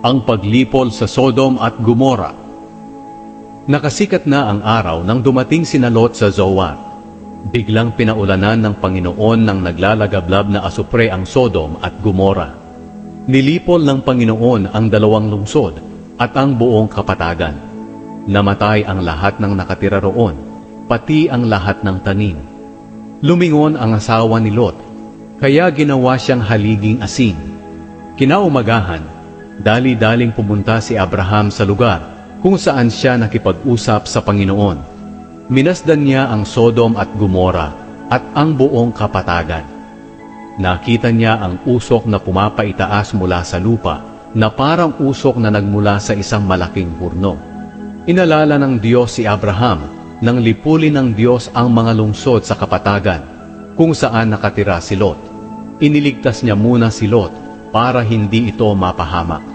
Ang paglipol sa Sodom at Gomora. Nakasikat na ang araw nang dumating si Lot sa Zoar. Biglang pinaulanan ng Panginoon ng naglalagablab na asupre ang Sodom at Gomora. Nilipol ng Panginoon ang dalawang lungsod at ang buong kapatagan. Namatay ang lahat ng nakatira roon, pati ang lahat ng tanim. Lumingon ang asawa ni Lot, kaya ginawa siyang haliging asin. Kinaumagahan, dali-daling pumunta si Abraham sa lugar kung saan siya nakipag-usap sa Panginoon. Minasdan niya ang Sodom at Gomora at ang buong kapatagan. Nakita niya ang usok na pumapaitaas mula sa lupa na parang usok na nagmula sa isang malaking hurno. Inalala ng Diyos si Abraham nang lipulin ng Diyos ang mga lungsod sa kapatagan kung saan nakatira si Lot. Iniligtas niya muna si Lot para hindi ito mapahamak.